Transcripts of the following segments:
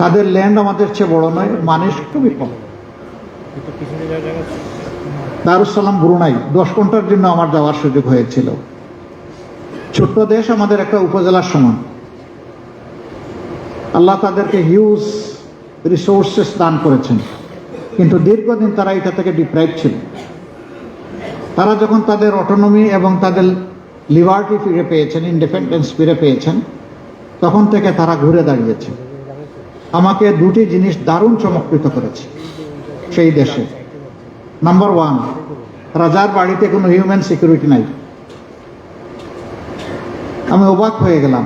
তাদের ল্যান্ড আমাদের চেয়ে বড় নয় মানুষ খুবই কম। দারুসালাম ব্রুনাই দশ ঘণ্টার জন্য আমার যাওয়ার সুযোগ হয়েছিল। ছোট্ট দেশ আমাদের একটা উপজেলার সমান। আল্লাহ তাদেরকে হিউজ রিসোর্সেস দান করেছেন। কিন্তু দীর্ঘদিন তারা এটা থেকে ডিপ্রাইভ ছিল। তারা যখন তাদের অটোনমি এবং তাদের লিবার্টি ফিরে পেয়েছেন ইন্ডিপেন্ডেন্স ফিরে পেয়েছেন তখন থেকে তারা ঘুরে দাঁড়িয়েছে। আমাকে দুটি জিনিস দারুণ চমকৃত করেছে সেই দেশে। নাম্বার ওয়ান রাজার বাড়িতে কোনো হিউম্যান সিকিউরিটি নাই। আমি অবাক হয়ে গেলাম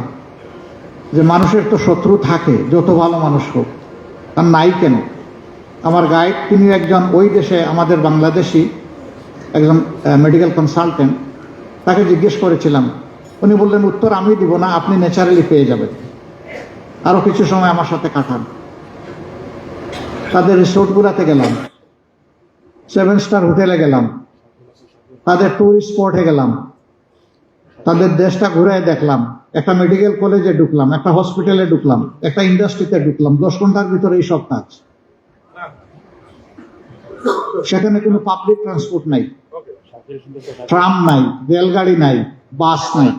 যে মানুষের তো শত্রু থাকে, যত ভালো মানুষ হোক আর নাই কেন? আমার গাইড তিনি একজন ওই দেশে আমাদের বাংলাদেশি, একজন মেডিকেল কনসালটেন্ট তাকে জিজ্ঞেস করেছিলাম। উনি বললেন, উত্তর আমি দিব না, আপনি ন্যাচারালি পেয়ে যাবেন। আরও কিছু সময় আমার সাথে কাটান। তাদের রিসোর্টগুলোতে গেলাম। সেভেন স্টার হোটেলে গেলাম। তাদের ট্যুরিস্ট স্পটে গেলাম। তাদের দেশটা ঘুরে দেখলাম। একটা মেডিকেল কলেজে ঢুকলাম একটা হসপিটালে ঢুকলাম একটা ইন্ডাস্ট্রিতে ঢুকলাম। দশ ঘণ্টার ভিতরে এই সব কাজ। সেখানে কোনো পাবলিক ট্রান্সপোর্ট নাই। ট্রাম নাই রেলগাড়ি নাই বাস নাই।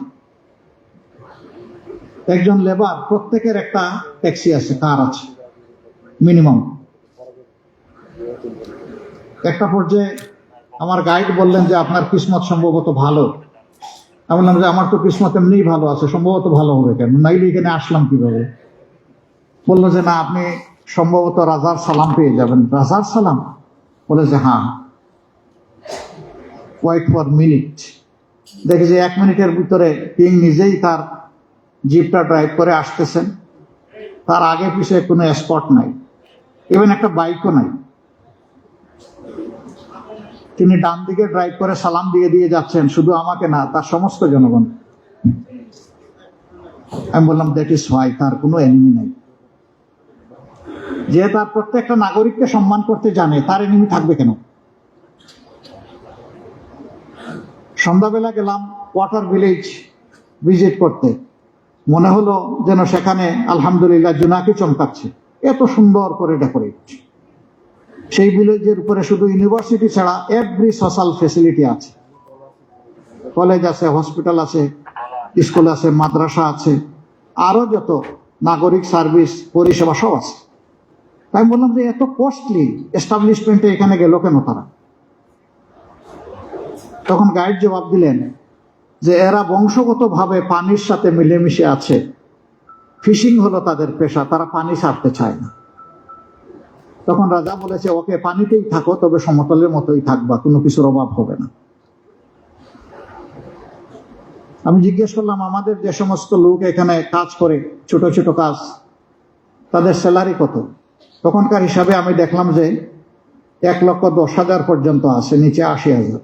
একজন লেবার, প্রত্যেকের একটা ট্যাক্সি আছে কার আছে মিনিমাম একটা পর্যায়ে আমার গাইড বললেন যে, আপনার কিসমত সম্ভবত ভালো। আমি বললাম যে, আমার তো কিসমত এমনিই ভালো আছে, সম্ভবত ভালো হবে কেন? নাইলে এখানে আসলাম কীভাবে? বলল যে, না, আপনি সম্ভবত রাজার সালাম পেয়ে যাবেন। রাজার সালাম? বলে যে হ্যাঁ। ওয়াইট ফর মিনিট দেখে যে, এক মিনিটের ভিতরে কিং নিজেই তার জিপটা ড্রাইভ করে আসতেছেন। তার আগে পিছিয়ে কোনো স্পট নাই। ইভেন একটা বাইকও নাই। তিনি ডান দিকে ড্রাইভ করে সালাম দিয়ে দিয়ে যাচ্ছেন, শুধু আমাকে না, তার সমস্ত জনগণ। আমি বললাম দ্যাট ইজ হোয়াই তার কোনো এনিমি নাই। যে তার প্রত্যেকটা নাগরিককে সম্মান করতে জানে, তার এনিমি থাকবে কেন? সন্ধ্যাবেলা গেলাম ওয়াটার ভিলেজ ভিজিট করতে। মনে হলো যেন সেখানে আলহামদুলিল্লাহ জুনাকি চমকাচ্ছে। এত সুন্দর করে ডেকোরেট সেই ভিলেজের উপরে শুধু ইউনিভার্সিটি ছাড়া এভরি সোশ্যাল ফেসিলিটি আছে। কলেজ আছে হসপিটাল আছে স্কুল আছে, মাদ্রাসা আছে, আরও যত নাগরিক সার্ভিস পরিষেবা সব আছে। তাই আমি বললাম যে এত কস্টলি এস্টাবলিশমেন্টে এখানে গেল কেন তারা? তখন গাইড জবাব দিলেন যে এরা বংশগতভাবে পানির সাথে মিলেমিশে আছে। ফিশিং হলো তাদের পেশা, তারা পানি ছাড়তে চায় না। তখন রাজা বলেছে, ওকে পানিতেই থাকো, তবে সমতলের মতোই থাকবা, কোনো কিছুর অভাব হবে না। আমি জিজ্ঞেস করলাম, আমাদের যে সমস্ত লোক এখানে কাজ করে, ছোট ছোট কাজ, তাদের স্যালারি কত? তখনকার হিসাবে আমি দেখলাম যে এক লক্ষ দশ হাজার পর্যন্ত আছে, নিচে আশি হাজার।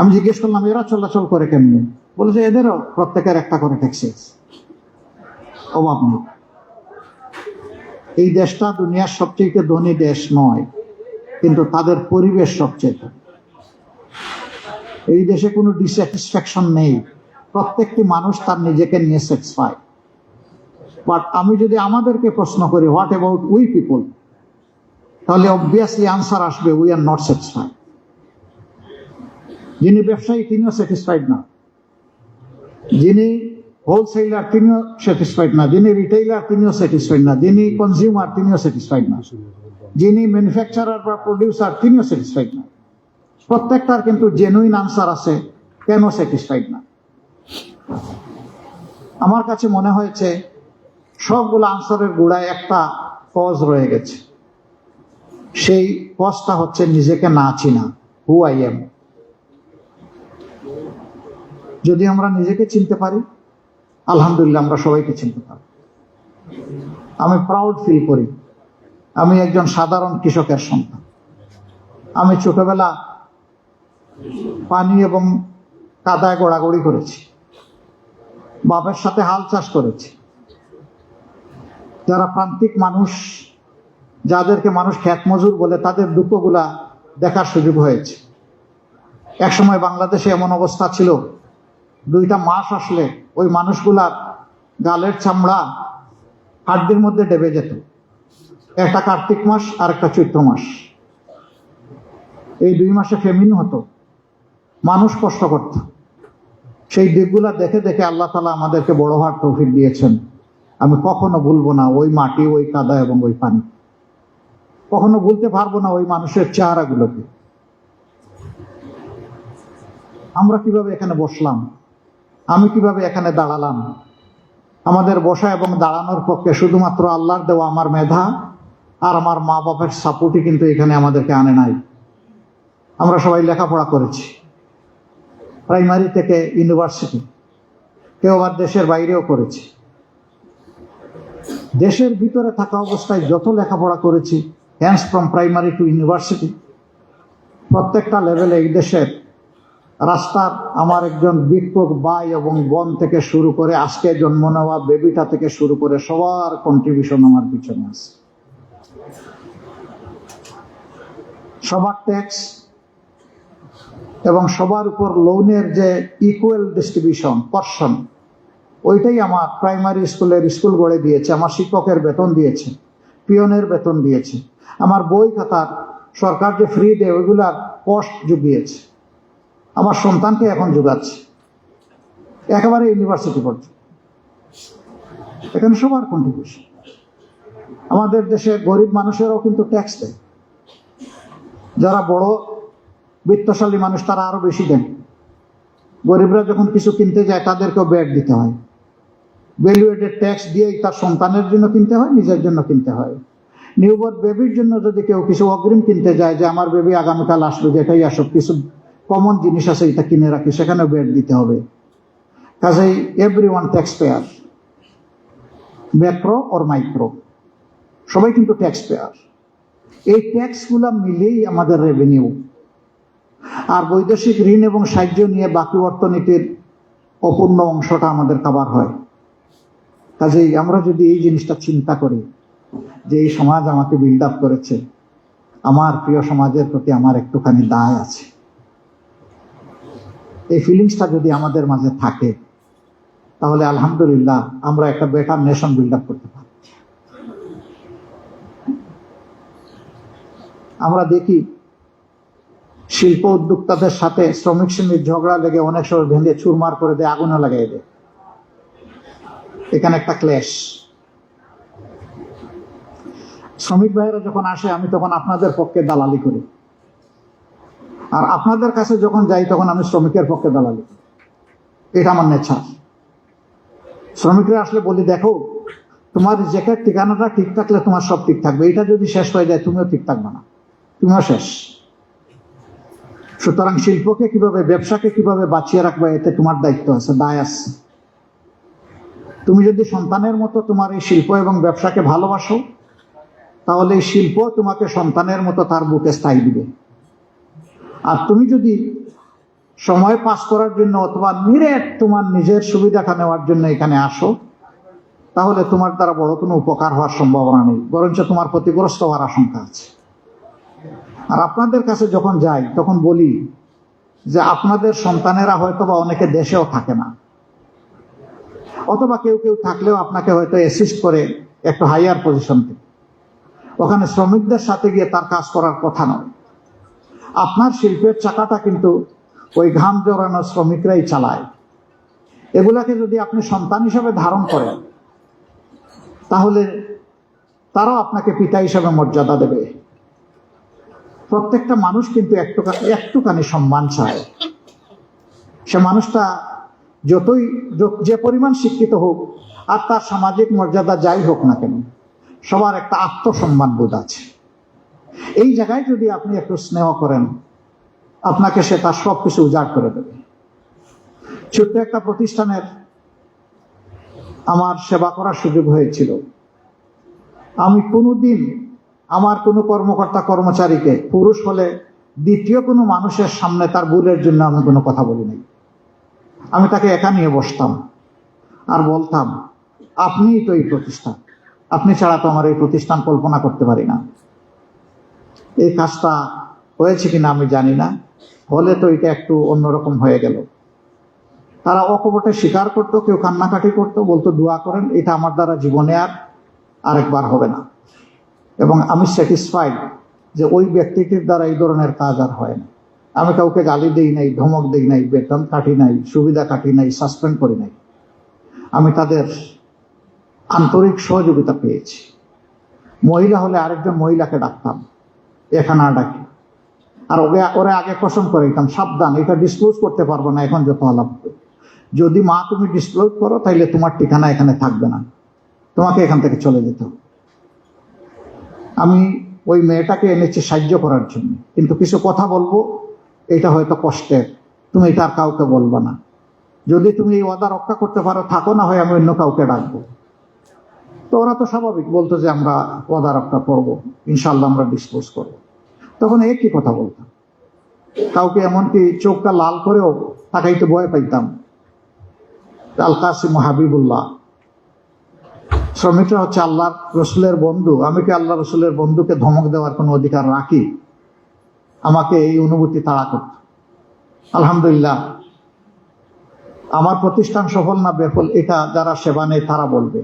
আমি জিজ্ঞেস করলাম, এরা চলাচল করে কেমনি? বলেছে, এদেরও প্রত্যেকের একটা করে ট্যাক্সি অভাব নেই এই দেশটা দুনিয়ার সবচেয়ে ধনী দেশ নয়, কিন্তু তাদের পরিবেশ সবচেয়ে এই দেশে কোনো ডিস্যাটিসফ্যাকশন নেই। প্রত্যেকটি মানুষ তার নিজেকে নিয়ে স্যাটিসফাই বাট আমি যদি আমাদেরকে প্রশ্ন করি হোয়াট অ্যাবাউট উই পিপল তাহলে অবভিয়াসলি আনসার আসবে উই আর নট স্যাটিসফাইড যিনি ব্যবসায়ী, তিনিও স্যাটিসফাইড না। যিনি হোলসেলার তিনিও স্যাটিসফাইড না। যিনি রিটেইলার তিনিও স্যাটিসফাইড না। যিনি কনজিউমার তিনিও স্যাটিসফাইড না। যিনি ম্যানুফ্যাকচারার বা প্রডিউসার তিনিও স্যাটিসফাইড না। প্রত্যেকটার কিন্তু জেনুইন আনসার আছে, কেন স্যাটিসফাইড না? আমার কাছে মনে হয়েছে, সবগুলো আনসারের গোড়ায় একটা কজ রয়ে গেছে। সেই কজটা হচ্ছে নিজেকে না চিনা হু আই এম যদি আমরা নিজেকে চিনতে পারি, আলহামদুলিল্লাহ আমরা সবাইকে চিনতে পারি। আমি প্রাউড ফিল করি। আমি একজন সাধারণ কৃষকের সন্তান। আমি ছোটবেলা পানি এবং কাদায় গোড়াগড়ি করেছি। বাপের সাথে হাল চাষ করেছি। যারা প্রান্তিক মানুষ, যাদেরকে মানুষ খ্যাত মজুর বলে, তাদের দুঃখগুলা দেখার সুযোগ হয়েছে। একসময় বাংলাদেশে এমন অবস্থা ছিল দুইটা মাস আসলে ওই মানুষগুলার গালের চামড়া হাড্ডির মধ্যে ডেবে যেত। একটা কার্তিক মাস আর একটা চৈত্র মাস। এই দুই মাসে ফেমিন হতো। মানুষ কষ্ট করত। সেই দিকগুলা দেখে দেখে আল্লাহ তালা আমাদেরকে বড় হওয়ার তৌফিক দিয়েছেন। আমি কখনো ভুলবো না ওই মাটি, ওই কাদা এবং ওই পানি। কখনো ভুলতে পারব না ওই মানুষের চেহারাগুলোকে। আমরা কীভাবে এখানে বসলাম? আমি কীভাবে এখানে দাঁড়ালাম? আমাদের বসা এবং দাঁড়ানোর পক্ষে শুধুমাত্র আল্লাহর দেওয়া আমার মেধা আর আমার মা বাপের সাপোর্টই কিন্তু এখানে আমাদেরকে আনে নাই। আমরা সবাই লেখাপড়া করেছি। প্রাইমারি থেকে ইউনিভার্সিটি কেউ আবার দেশের বাইরেও করেছি। দেশের ভিতরে থাকা অবস্থায় যত লেখাপড়া করেছি hence from primary to university প্রত্যেকটা লেভেলে এই দেশের রাস্তার আমার একজন বিক্ষোভ ভাই এবং বোন থেকে শুরু করে আজকে জন্ম নেওয়া বেবিটা থেকে শুরু করে সবার কন্ট্রিবিউশন আমার পিছনে আছে। সবার ট্যাক্স এবং সবার উপর লোনের যে ইকুয়াল ডিস্ট্রিবিউশন পর্ষণ ওইটাই আমার প্রাইমারি স্কুলের স্কুল গড়ে দিয়েছে, আমার শিক্ষকের বেতন দিয়েছে পিয়নের বেতন দিয়েছে, আমার বই খাতার সরকার যে ফ্রি দেয় ওইগুলার কস্ট জুগিয়েছে। আমার সন্তানকে এখন যোগাচ্ছে। একেবারে ইউনিভার্সিটি পর্যন্ত। এখানে সবার কন্ট্রিবিউশন আমাদের দেশে গরিব মানুষেরও কিন্তু ট্যাক্স দেয়। যারা বড় বিত্তশালী মানুষ, তারা আরও বেশি দেন। গরিবরা যখন কিছু কিনতে যায়, তাদেরকেও ব্যাগ দিতে হয়। ভ্যালুয়েটেড ট্যাক্স দিয়েই তার সন্তানের জন্য কিনতে হয়, নিজের জন্য কিনতে হয়। নিউবর্ন বেবির জন্য যদি কেউ কিছু অগ্রিম কিনতে যায়, যে আমার বেবি আগামীকাল আসবে, যেটাই আসুক, কিছু কমন জিনিস আছে, এটা কিনে রাখি, সেখানেও ব্যাট দিতে হবে। কাজেই everyone tax payer macro or micro সবাই কিন্তু ট্যাক্স পেয়ার এই ট্যাক্সগুলো মিলেই আমাদের রেভিনিউ আর বৈদেশিক ঋণ এবং সাহায্য নিয়ে বাকি অর্থনীতির অপূর্ণ অংশটা আমাদের কাবার হয়। কাজেই আমরা যদি এই জিনিসটা চিন্তা করি, যে এই সমাজ আমাকে বিল্ড আপ করেছে, আমার প্রিয় সমাজের প্রতি আমার একটুখানি দায় আছে। এই ফিলিংসটা যদি আমাদের মাঝে থাকে, তাহলে আলহামদুলিল্লাহ আমরা একটা বেটার নেশন বিল্ড আপ করতে পারি আমরা দেখি শিল্প উদ্যোক্তাদের সাথে শ্রমিক শ্রেণির ঝগড়া লেগে অনেক সময় ভেঙে চুরমার করে দেয়, আগুনও লাগাই দেয়। এখানে একটা ক্লেশ শ্রমিক ভাইয়েরা যখন আসে, আমি তখন আপনাদের পক্ষে দালালি করি। আর আপনাদের কাছে যখন যাই, তখন আমি শ্রমিকের পক্ষে দালালি এটা আমার নেচার শ্রমিকরা আসলে বলি, দেখো, তোমার জ্যাকেট ঠিকানাটা ঠিক থাকলে তোমার সব ঠিক থাকবে। এটা যদি শেষ হয়ে যায়, তুমিও ঠিক থাকবে না। তুমিও শেষ। সুতরাং শিল্পকে কীভাবে, ব্যবসাকে কীভাবে বাঁচিয়ে রাখবে, এতে তোমার দায়িত্ব আছে, দায় আছে। তুমি যদি সন্তানের মতো তোমার এই শিল্প এবং ব্যবসাকে ভালোবাসো, তাহলে এই শিল্প তোমাকে সন্তানের মতো তার বুকে স্থায়ী দিবে। আর তুমি যদি সময় পাস করার জন্য অথবা নিরেট তোমার নিজের সুবিধাটা নেওয়ার জন্য এখানে আসো, তাহলে তোমার দ্বারা বড় কোনো উপকার হওয়ার সম্ভাবনা নেই, বরঞ্চ তোমার ক্ষতিগ্রস্ত হওয়ার আশঙ্কা আছে। আর আপনাদের কাছে যখন যাই, তখন বলি যে আপনাদের সন্তানেরা হয়তো বা অনেকে দেশেও থাকে না। অথবা কেউ কেউ থাকলেও আপনাকে হয়তো অ্যাসিস্ট করে একটু হাইয়ার পজিশন থেকে ওখানে শ্রমিকদের সাথে গিয়ে তার কাজ করার কথা নয়। আপনার শিল্পের চাকাটা কিন্তু ওই ঘাম জড়ানো শ্রমিকরাই চালায়। এগুলাকে যদি আপনি সন্তান হিসাবে ধারণ করেন, তাহলে তারাও আপনাকে পিতা হিসাবে মর্যাদা দেবে। প্রত্যেকটা মানুষ কিন্তু একটুখানি সম্মান চায়। সে মানুষটা যতই যে পরিমাণ শিক্ষিত হোক, আর তার সামাজিক মর্যাদা যাই হোক না কেন, সবার একটা আত্মসম্মান বোধ আছে। এই জায়গায় যদি আপনি একটু স্নেহ করেন, আপনাকে সে তার সব কিছু উজাড় করে দেবে। ছোট্ট একটা প্রতিষ্ঠানের আমার সেবা করার সুযোগ হয়েছিল। আমি কোনোদিন আমার কোনো কর্মকর্তা, কর্মচারীকে, পুরুষ হলে দ্বিতীয় কোনো মানুষের সামনে তার ভুলের জন্য আমি কোনো কথা বলি নাই। আমি তাকে একা নিয়ে বসতাম আর বলতাম, আপনিই তো এই প্রতিষ্ঠান। আপনি ছাড়া তো আমার এই প্রতিষ্ঠান কল্পনা করতে পারি না। এই কাজটা হয়েছে কিনা আমি জানি না। হলে তো এটা একটু অন্যরকম হয়ে গেল। তারা অকপটে স্বীকার করতো, কেউ কান্নাকাটি করতো, বলতো, দোয়া করেন, এটা আমার দ্বারা জীবনে আর আরেকবার হবে না। এবং আমি স্যাটিসফাইড যে ওই ব্যক্তিটির দ্বারা এই ধরনের কাজ আর হয় না। আমি কাউকে গালি দেই নাই, ধমক দেই নাই, বেতন কাটি নাই, সুবিধা কাটি নাই সাসপেন্ড করি নাই। আমি তাদের আন্তরিক সহযোগিতা পেয়েছি। মহিলা হলে আরেকজন মহিলাকে ডাকতাম। এখানে ডাকি। আর ওকে, ওরা আগে কসম করে দিতাম, সাবধান, এটা ডিসক্লোজ করতে পারব না এখন যত আলাপ। যদি মা তুমি ডিসক্লোজ করো, তাইলে তোমার ঠিকানা এখানে থাকবে না। তোমাকে এখান থেকে চলে যেতে হবে। আমি ওই মেয়েটাকে এনেছি সাহায্য করার জন্য। কিন্তু কিছু কথা বলব, এটা হয়তো কষ্টের। তুমি এটা আর কাউকে বলবা না। যদি তুমি এই ওয়াদা রক্ষা করতে পারো, থাকো না হয় আমি অন্য কাউকে ডাকবো। তো ওরা তো স্বাভাবিক, বলতো যে আমরা ওয়াদা রক্ষা করব ইনশাল্লাহ আমরা ডিসপোজ করব। তখন একই কথা বলতাম। কাউকে এমনকি চোখটা লাল করেও তাকাইতে ভয় পাইতাম। আল কাসিম হাবিবুল্লাহ, শ্রমিকরা হচ্ছে আল্লাহ রসুলের বন্ধু। আমি কি আল্লাহ রসুলের বন্ধুকে ধমক দেওয়ার কোনো অধিকার রাখি? আমাকে এই অনুভূতি তাড়া করত। আলহামদুলিল্লাহ, আমার প্রতিষ্ঠান সফল না বেফল, এটা যারা সেবা নেই তারা বলবে।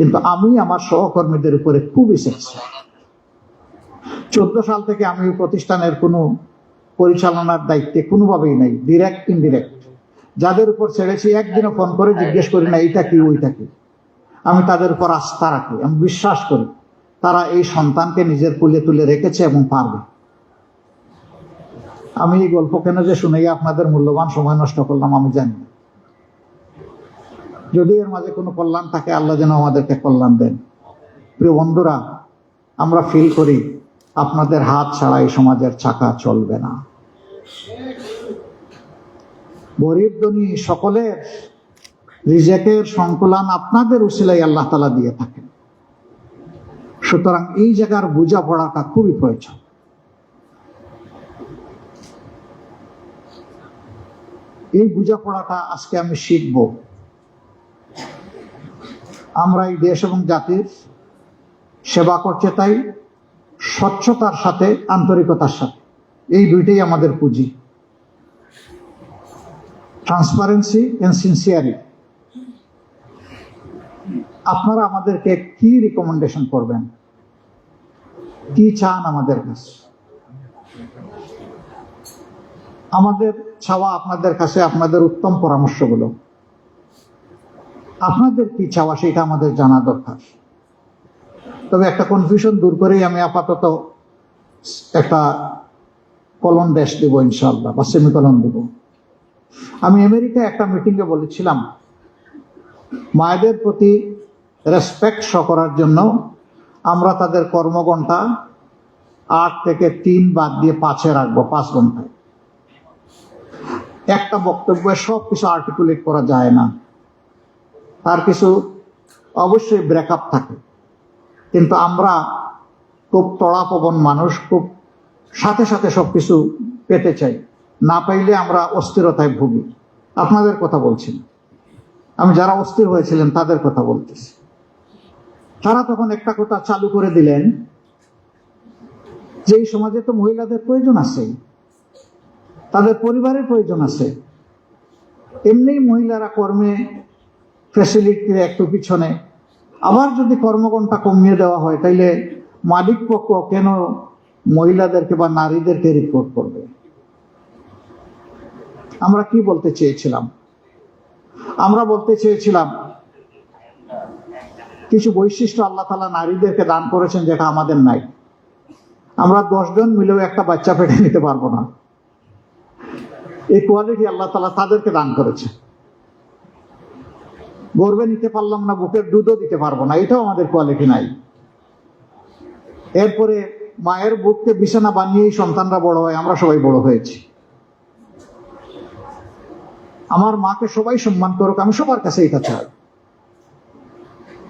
কিন্তু আমি আমার সহকর্মীদের উপরে খুবই স্যাটিসফাইড চোদ্দ সাল থেকে আমি প্রতিষ্ঠানের কোনো পরিচালনার দায়িত্বে কোনোভাবেই নাই ডিরেক্ট ইনডিরেক্ট যাদের উপর ছেড়েছি, একদিনও ফোন করে জিজ্ঞেস করি না, এইটা কি, ওইটা কি? আমি তাদের উপর আস্থা রাখি, আমি বিশ্বাস করি, তারা এই সন্তানকে নিজের কুলে তুলে রেখেছে এবং পারবে। আমি এই গল্প কেন যে শুনেই আপনাদের মূল্যবান সময় নষ্ট করলাম, আমি জানি। যদি এর মাঝে কোনো কল্যাণ থাকে, আল্লাহ যেন আমাদেরকে কল্যাণ দেন। প্রিয় বন্ধুরা, আমরা ফিল করি আপনাদের হাত ছাড়া এই সমাজের চাকা চলবে না। গরিব ধনী সকলের রিজেকের সংকুলান আপনাদের উসিলাই আল্লাহ তালা দিয়ে থাকেন। সুতরাং এই জায়গার বোঝাপড়াটা খুবই প্রয়োজন। এই বোঝাপড়াটা আজকে আমি শিখব আমরা এই দেশ এবং জাতির সেবা করছে তাই স্বচ্ছতার সাথে, আন্তরিকতার সাথে। এই দুইটাই আমাদের পুঁজি। ট্রান্সপারেন্সি এন্ড সিনসিয়ারিটি আপনারা আমাদেরকে কি রিকমেন্ডেশন করবেন? কি চান আমাদের কাছে? আমাদের চাওয়া আপনাদের কাছে, আপনাদের উত্তম পরামর্শগুলো। আপনাদের কি চাওয়া সেটা আমাদের জানা দরকার। তবে একটা কনফিউশন দূর করেই আমি আপাতত একটা কলন ড্যাশ দেবো ইনশাল্লাহ বা সেমিকলন দেব। আমি আমেরিকায় একটা মিটিংয়ে বলেছিলাম, মায়েদের প্রতি রেসপেক্ট শো করার জন্য আমরা তাদের কর্মঘণ্টা আট থেকে তিন বাদ দিয়ে পাঁচে রাখব, পাঁচ ঘন্টায়। একটা বক্তব্যে সব কিছু আর্টিকুলেট করা যায় না। তার কিছু অবশ্যই ব্রেকআপ থাকে। কিন্তু আমরা খুব তড়াপবন মানুষ, খুব সাথে সাথে সব কিছু পেতে চাই। না পাইলে আমরা অস্থিরতায় ভুগি। আপনাদের কথা বলছি। আমি যারা অস্থির হয়েছিলেন, তাদের কথা বলতেছি। তারা তখন একটা কথা চালু করে দিলেন, যে এই সমাজে তো মহিলাদের প্রয়োজন আছে, তাদের পরিবারের প্রয়োজন আছে। এমনি মহিলারা কর্মে ফ্যাসিলিটির একটু পিছনে। আবার যদি কর্মঘণ্টা কমিয়ে দেওয়া হয়, তাইলে মালিক পক্ষ কেন মহিলাদেরকে বা নারীদেরকে রিপোর্ট করবে? আমরা কি বলতে চেয়েছিলাম? আমরা বলতে চেয়েছিলাম, কিছু বৈশিষ্ট্য আল্লাহ তালা নারীদেরকে দান করেছেন যেটা আমাদের নাই। আমরা দশজন মিলেও একটা বাচ্চা পেটে নিতে পারব না। এই কোয়ালিটি আল্লাহ তালা তাদেরকে দান করেছে। গর্বে নিতে পারলাম না, বুকের দুধও দিতে পারব না, এটাও আমাদের কোয়ালিটি নাই। এরপরে মায়ের বুককে বিছানা বানিয়েই সন্তানরা বড় হয়, আমরা সবাই বড় হয়েছি। আমার মাকে সবাই সম্মান করুক, আমি সবার কাছে এটা চাই।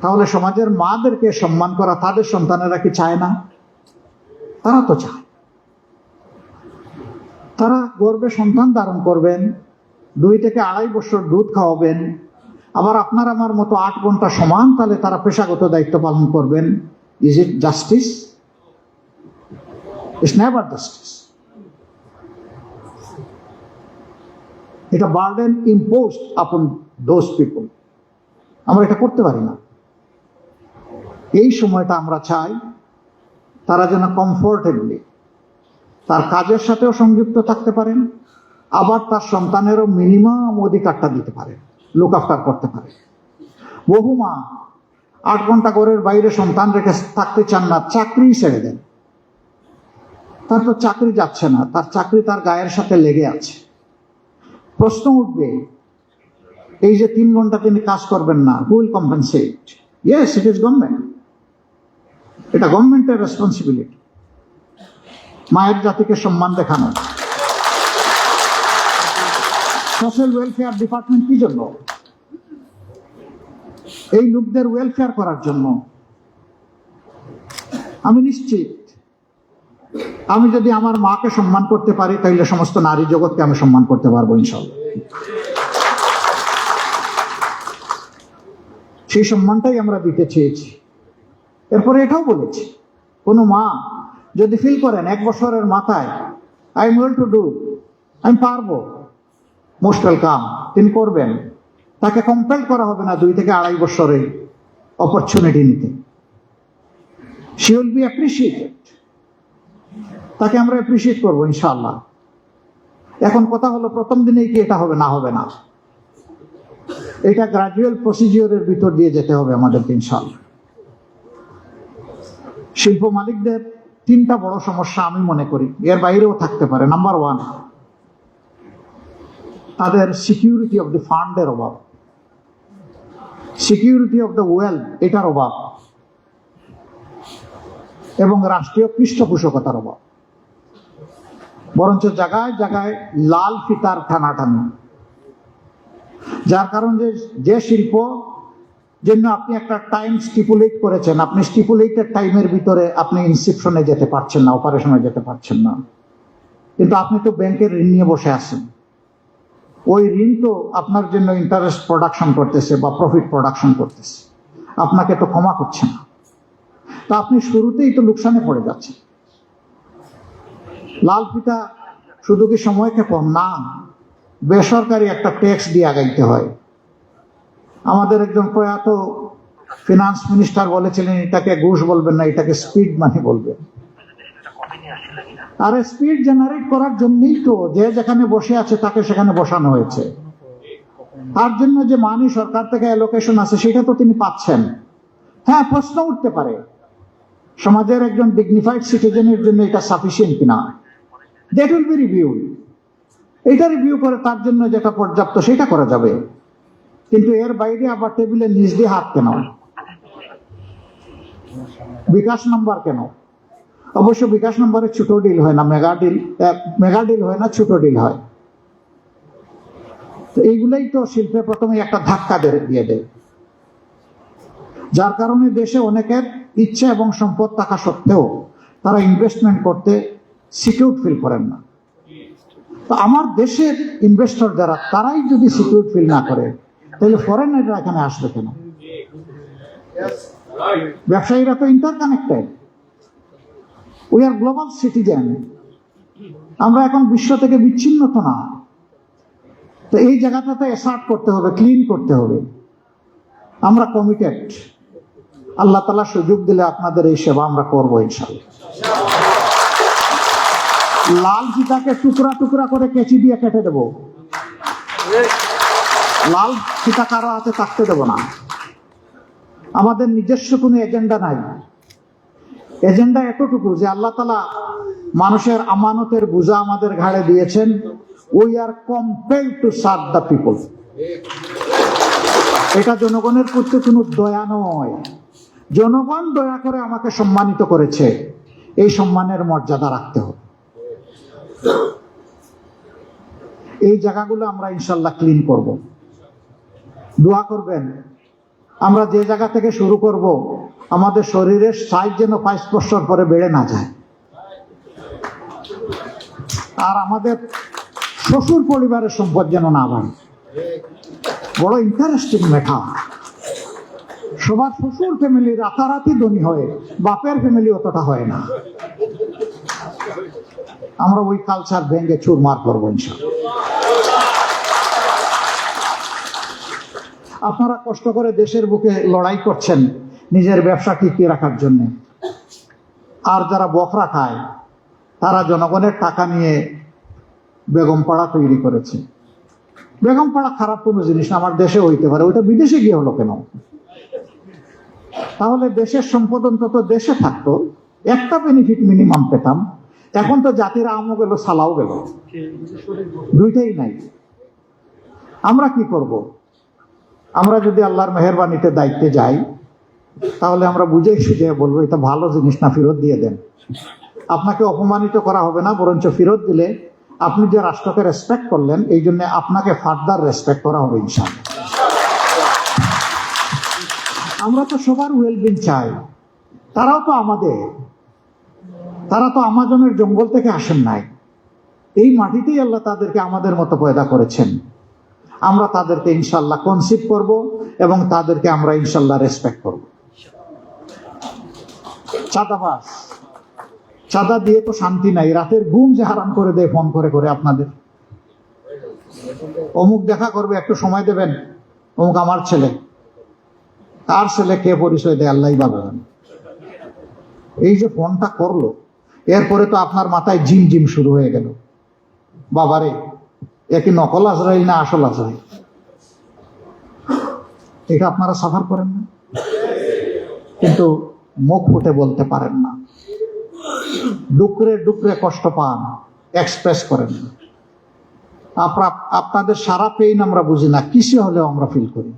তাহলে সমাজের মাদেরকে সম্মান করা তাদের সন্তানেরা কি চায় না? তারা তো চায়। তারা গর্বে সন্তান ধারণ করবেন, দুই থেকে আড়াই বছর দুধ খাওয়াবেন আবার আপনার আমার মতো আট ঘণ্টা সমান, তাহলে তারা পেশাগত দায়িত্ব পালন করবেন। Is it justice it's never justice এটা burden imposed upon those people আমরা এটা করতে পারি না। এই সময়টা আমরা চাই তারা যেন কমফোর্টেবলি তার কাজের সাথেও সংযুক্ত থাকতে পারেন, আবার তার সন্তানেরও মিনিমাম অধিকারটা দিতে পারে লুক আফটার করতে পারে। বহু মা আট ঘণ্টা ঘরের বাইরে সন্তান রেখে থাকতে চান না, চাকরি ছেড়ে দেন। তার তো চাকরি যাচ্ছে না, তার চাকরি তার গায়ের সাথে লেগে আছে। প্রশ্ন উঠবে, এই যে তিন ঘণ্টা তিনি কাজ করবেন না who'll compensate yes it is government এটা গভর্নমেন্টের রেসপন্সিবিলিটি মায়ের জাতিকে সম্মান দেখানো। সোশ্যাল ওয়েলফেয়ার ডিপার্টমেন্ট কি জন্য? এই লোকদের ওয়েলফেয়ার করার জন্য। আমি নিশ্চিত, আমি যদি আমার মাকে সম্মান করতে পারি তাহলে সমস্ত নারী জগৎকে আমি সম্মান করতে পারব ইনশাল্লাহ সেই সম্মানটাই আমরা দিতে চেয়েছি। এরপরে এটাও বলেছি, কোনো মা যদি ফিল করেন এক বছরের মাথায় I am well to do আমি পারব। মোস্ট ওয়েলকাম তিনি করবেন। তাকে কম্পেল করা হবে না দুই থেকে আড়াই বছরে অপরচুনিটি নিতে। শি উইল বি অ্যাপ্রিসিয়েটেড তাকে আমরা অ্যাপ্রিসিয়েট করব ইনশাল্লাহ এখন কথা হলো, প্রথম দিনেই কি এটা হবে না হবে না? এটা গ্রাজুয়াল প্রসিজিওরের ভিতর দিয়ে যেতে হবে আমাদেরকে ইনশাআল্লাহ। শিল্প মালিকদের তিনটা বড় সমস্যা আমি মনে করি। এর বাইরেও থাকতে পারে। নাম্বার ওয়ান তাদের সিকিউরিটি অফ দ্য ফান্ডের অভাব। সিকিউরিটি অফ দ্য ওয়েল এটার অভাব। এবং রাষ্ট্রীয় পৃষ্ঠপোষকতার অভাব। বরঞ্চ জায়গায় জায়গায় লাল ফিতার টানাটানি। যার কারণে যে শিল্প জন্য আপনি একটা টাইম স্টিপুলেট করেছেন, আপনি স্টিপুলেটেড টাইমের ভিতরে আপনি ইনসিপশনে যেতে পারছেন না অপারেশনে যেতে পারছেন না। কিন্তু আপনি তো ব্যাংকের ঋণ নিয়ে বসে আছেন। ওই ঋণ তো আপনার জন্য ইন্টারেস্ট প্রোডাকশন করতেছে বা প্রফিট প্রোডাকশন করতেছে। আপনাকে তো ক্ষমা করছে না। তা আপনি শুরুতেই তো লোকসানে পড়ে যাচ্ছেন। লাল পিতা শুধু কি সময় ক্ষেপণ না। বেসরকারি একটা ট্যাক্স দিয়ে আগাইতে হয়। আমাদের একজন প্রয়াত ফিনান্স মিনিস্টার বলেছিলেন, এটাকে ঘুষ বলবেন না, এটাকে স্পিড মানি বলবেন। আর স্পিড জেনারেট করার জন্যই তো যে যেখানে বসে আছে তাকে সেখানে বসানো হয়েছে। তার জন্য যে মানি সরকার থেকে অ্যালোকেশন আছে সেটা তো তিনি পাচ্ছেন। হ্যাঁ প্রশ্ন উঠতে পারে। সমাজের একজন ডিগনিফাইড সিটিজেনের জন্য এটা সাফিসিয়েন্ট কিনা? দ্যাট উইল বি রিভিউ এটা রিভিউ করে তার জন্য যেটা পর্যাপ্ত সেটা করা যাবে। কিন্তু এর বাইরে আবার টেবিলের নিচ দিয়ে হাত কেন? বিকাশ নাম্বার কেন? অবশ্য বিকাশ নাম্বারে ছোট ডিল হয় না মেগা ডিল মেগা ডিল হয় না ছোট ডিল হয়। তো এইগুলাই তো শিল্পে প্রথমে একটা ধাক্কা দিয়ে দেয়। যার কারণে দেশে অনেকের ইচ্ছা এবং সম্পদ থাকা সত্ত্বেও তারা ইনভেস্টমেন্ট করতে সিকিউর ফিল করেন না। তো আমার দেশের ইনভেস্টর যারা তারাই যদি সিকিউর ফিল না করে তাহলে ফরেনাররা এখানে আসবে কেন? ব্যবসায়ীরা তো interconnected we are global citizen আমরা এখন বিশ্ব থেকে বিচ্ছিন্ন তো না। তো এই জায়গাটাতে অ্যাসার্ট করতে হবে ক্লিন করতে হবে। আমরা কমিটেড আল্লাহ তালা সুযোগ দিলে আপনাদের এই সেবা আমরা করব ইনশাল্লাহ লাল ফিতাকে টুকরা টুকরা করে কেচি দিয়ে কেটে দেব। লাল ফিতা কারও হাতে থাকতে দেব না। আমাদের নিজস্ব কোনো এজেন্ডা নাই। এজেন্ডা এতটুকু যে আল্লাহ তালা মানুষের আমানতের বোঝা আমাদের ঘাড়ে দিয়েছেন we are compel to serve the people এটা জনগণের প্রতি কোনো দয়া নয়। জনগণ দয়া করে আমাকে সম্মানিত করেছে। এই সম্মানের মর্যাদা রাখতে হবে। এই জায়গাগুলো আমরা ইনশাল্লাহ ক্লিন করব। দোয়া করবেন। আমরা যে জায়গা থেকে শুরু করব, আমাদের শরীরের সাইজ যেন পাঁচ বছর পরে বেড়ে না যায়। আর আমাদের শ্বশুর পরিবারের সম্পদ যেন না বাড়ে। বড় ইন্টারেস্টিং ম্যাটার সবার শ্বশুর ফ্যামিলি রাতারাতি ধনী হয়, বাপের ফ্যামিলি অতটা হয় না। আমরা ওই কালচার ভেঙে চুরমার করব ইনশাল্লাহ। আপনারা কষ্ট করে দেশের বুকে লড়াই করছেন নিজের ব্যবসা টিকিয়ে রাখার জন্য। আর যারা বকরা খায়, তারা জনগণের টাকা নিয়ে বেগমপাড়া তৈরি করেছে। বেগমপাড়া খারাপ কোনো জিনিস আমার দেশে হইতে পারে। ওইটা বিদেশে গিয়ে হলো কেন? তাহলে দেশের সম্পদ অন্তত দেশে থাকতো। একটা বেনিফিট মিনিমাম পেতাম। এখন তো জাতির আমও গেল, সালাও গেল। দুইটাই নাই। আমরা কি করব? আমরা যদি আল্লাহর মেহরবানিতে দায়িত্বে যাই, তাহলে আমরা বুঝে সুঝে বলব, এটা ভালো জিনিস না, ফেরত দিয়ে দেন। আপনাকে অপমানিত করা হবে না, বরঞ্চ ফেরত দিলে আপনি যে রাষ্ট্রকে রেসপেক্ট করলেন, এই জন্য আপনাকে ফার্দার রেসপেক্ট করা হবে, ইনশাআল্লাহ। আমরা তো সবার ওয়েলবিং চাই। তারাও তো আমাদের। তারা তো আমাজনের জঙ্গল থেকে আসেন নাই। এই মাটিতেই আল্লাহ তাদেরকে আমাদের মতো পয়দা করেছেন। আমরা তাদেরকে ইনশাল্লাহ কনসিভ করব এবং তাদেরকে আমরা ইনশাল্লাহ রেসপেক্ট করব। চাঁদাবাস চাঁদা দিয়ে তো শান্তি নাই। রাতের ঘুম যে হারাম করে দেয়, ফোন করে করে আপনাদের। অমুক দেখা করবে, একটু সময় দেবেন। অমুক আমার ছেলে। তার ছেলে কে পরিচয় দেয় আল্লাহ জানে। এই যে ফোনটা করল, এরপরে তো আপনার মাথায় জিম জিম শুরু হয়ে গেল। বাবারে এ কি নকল আজরাইল না আসল আজরাইল? এটা আপনারা সাফার করেন না। কিন্তু মুখ ফুটে বলতে পারেন না। ডুকরে ডুকরে কষ্ট পান এক্সপ্রেস করেন না। আপনা- আপনাদের সারা পেইন আমরা বুঝি না, কিসে হলেও আমরা ফিল করি।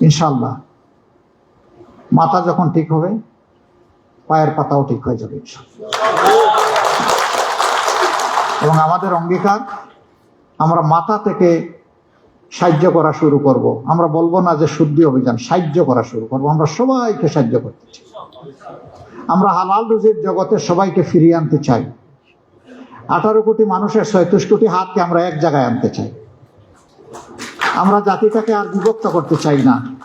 ইনশাল্লাহ মাথা যখন ঠিক হবে, পায়ের পাতাও ঠিক হয়ে যাবে ইনশাল্লাহ। এবং আমাদের অঙ্গীকার আমরা মাথা থেকে সাহায্য করা শুরু করব। আমরা বলব না যে শুদ্ধি অভিযান, সাহায্য করা শুরু করব। আমরা সবাইকে সাহায্য করতে চাই। আমরা হালাল রুজির জগতে সবাইকে ফিরিয়ে আনতে চাই। আঠারো কোটি মানুষের ছয়ত্রিশ কোটি হাতকে আমরা এক জায়গায় আনতে চাই। আমরা জাতিটাকে আর বিভক্ত করতে চাই না।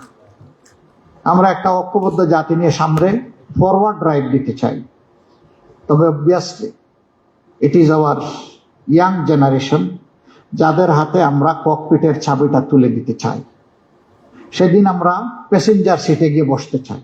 আমরা একটা ঐক্যবদ্ধ জাতি নিয়ে সামনে ফরওয়ার্ড ড্রাইভ দিতে চাই। তবে obviously it is our young generation যাদের হাতে আমরা ককপিটের চাবিটা তুলে দিতে চাই। সেদিন আমরা প্যাসেঞ্জার সিটে গিয়ে বসতে চাই।